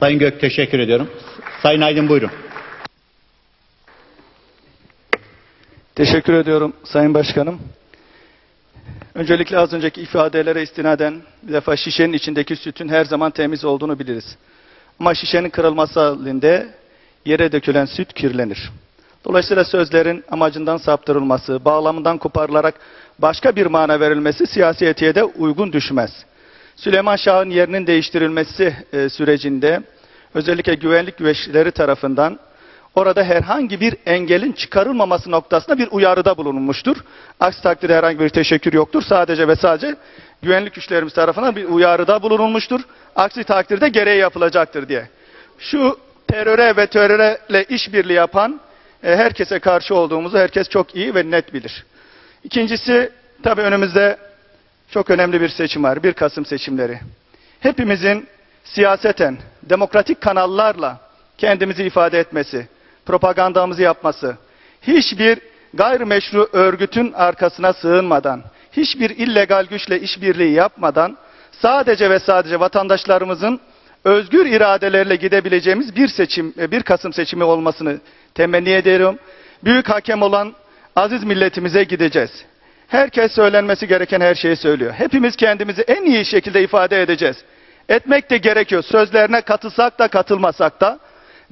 Sayın Gök teşekkür ediyorum. Sayın Aydın buyurun. Teşekkür ediyorum Sayın Başkanım. Öncelikle az önceki ifadelere istinaden bir defa şişenin içindeki sütün her zaman temiz olduğunu biliriz. Ama şişenin kırılması halinde yere dökülen süt kirlenir. Dolayısıyla sözlerin amacından saptırılması, bağlamından koparılarak başka bir mana verilmesi siyasi etiğe de uygun düşmez. Süleyman Şah'ın yerinin değiştirilmesi e, sürecinde özellikle güvenlik güveçleri tarafından orada herhangi bir engelin çıkarılmaması noktasında bir uyarıda bulunmuştur. Aksi takdirde herhangi bir teşekkür yoktur. Sadece ve sadece güvenlik güçlerimiz tarafından bir uyarıda bulunulmuştur. Aksi takdirde gereği yapılacaktır diye. Şu teröre ve terörle işbirliği yapan e, herkese karşı olduğumuzu herkes çok iyi ve net bilir. İkincisi tabii önümüzde çok önemli bir seçim var. 1 Kasım seçimleri. Hepimizin siyaseten, demokratik kanallarla kendimizi ifade etmesi, propagandamızı yapması, hiçbir gayrimeşru örgütün arkasına sığınmadan, hiçbir illegal güçle işbirliği yapmadan sadece ve sadece vatandaşlarımızın özgür iradelerle gidebileceğimiz bir seçim, e, 1 Kasım seçimi olmasını temenni ediyorum. Büyük hakem olan aziz milletimize gideceğiz. Herkes söylenmesi gereken her şeyi söylüyor. Hepimiz kendimizi en iyi şekilde ifade edeceğiz. Etmek de gerekiyor. Sözlerine katılsak da katılmasak da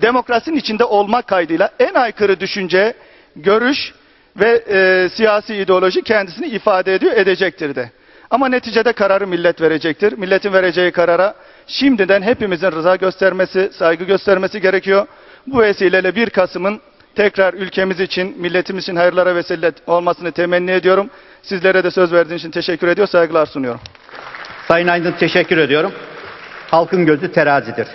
demokrasinin içinde olmak kaydıyla en aykırı düşünce, görüş ve e, siyasi ideoloji kendisini ifade ediyor, edecektir de. Ama neticede kararı millet verecektir. Milletin vereceği karara şimdiden hepimizin rıza göstermesi, saygı göstermesi gerekiyor. Bu vesileyle 1 Kasım'ın tekrar ülkemiz için, milletimiz için hayırlara vesile olmasını temenni ediyorum. Sizlere de söz verdiğiniz için teşekkür ediyor, saygılar sunuyorum. Sayın Aydın teşekkür ediyorum. Halkın gözü terazidir.